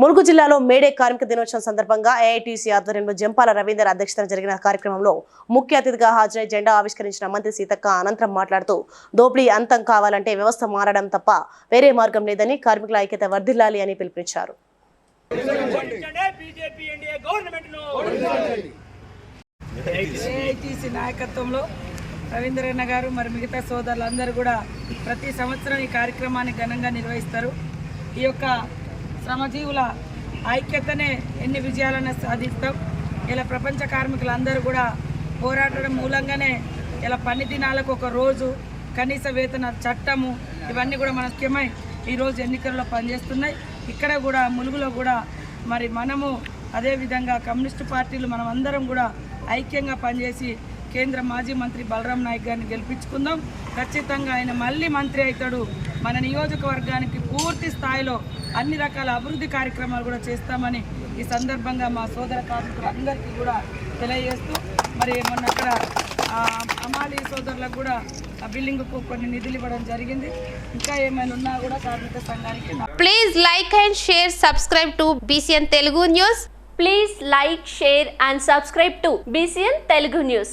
ములుగు జిల్లాలో మేడే కార్మిక దినోత్సవం సందర్భంగా ఏఐటీసీ ఆధ్వర్యంలో జంపాల రవీందర్ అధ్యక్షతన జరిగిన కార్యక్రమంలో ముఖ్య అతిథిగా హాజరై జెండా ఆవిష్కరించిన మంత్రి సీతక్క అనంతరం మాట్లాడుతూ దోపిడీ అంతం కావాలంటే వ్యవస్థ మారడం తప్ప వేరే మార్గం లేదని కార్మికుల ఐక్యత వర్ధిల్లాలి అని పిలుపునిచ్చారు. ఏఐటీసీ నాయకత్వంలో రవీంద్రన్న గారు మరి మిగతా సోదరులందరూ కూడా ప్రతి సంవత్సరం ఈ కార్యక్రమాన్ని ఘనంగా నిర్వహిస్తారు. ఈ యొక్క శ్రమజీవుల ఐక్యతనే ఎన్ని విజయాలను సాధిస్తాం. ఇలా ప్రపంచ కార్మికులందరూ కూడా పోరాటం మూలంగానే ఇలా పని దినాలకు ఒక రోజు కనీస వేతన చట్టము ఇవన్నీ కూడా మన ముఖ్యమై ఈరోజు ఎన్నికల్లో పనిచేస్తున్నాయి. ఇక్కడ కూడా ములుగులో కూడా మరి మనము అదేవిధంగా కమ్యూనిస్టు పార్టీలు మనం అందరం కూడా ఐక్యంగా పనిచేసి కేంద్ర మాజీ మంత్రి బలరాం నాయక్ గారిని గెలిపించుకుందాం. ఖచ్చితంగా ఆయన మళ్ళీ మంత్రి అవుతాడు. మన నియోజకవర్గానికి పూర్తి స్థాయిలో అన్ని రకాల అభివృద్ధి కార్యక్రమాలు కూడా చేస్తామని ఈ సందర్భంగా మా సోదర కార్మికులందరికీ కూడా తెలియజేస్తూ మరి మొన్న అక్కడ అమాలి సోదరులకు కూడా ఆ బిల్డింగ్కు కొన్ని నిధులు ఇవ్వడం జరిగింది. ఇంకా ఏమైనా ఉన్నా కూడా కార్మిక సంఘానికి please like and share subscribe to BCN Telugu news please like share and subscribe to BCN Telugu news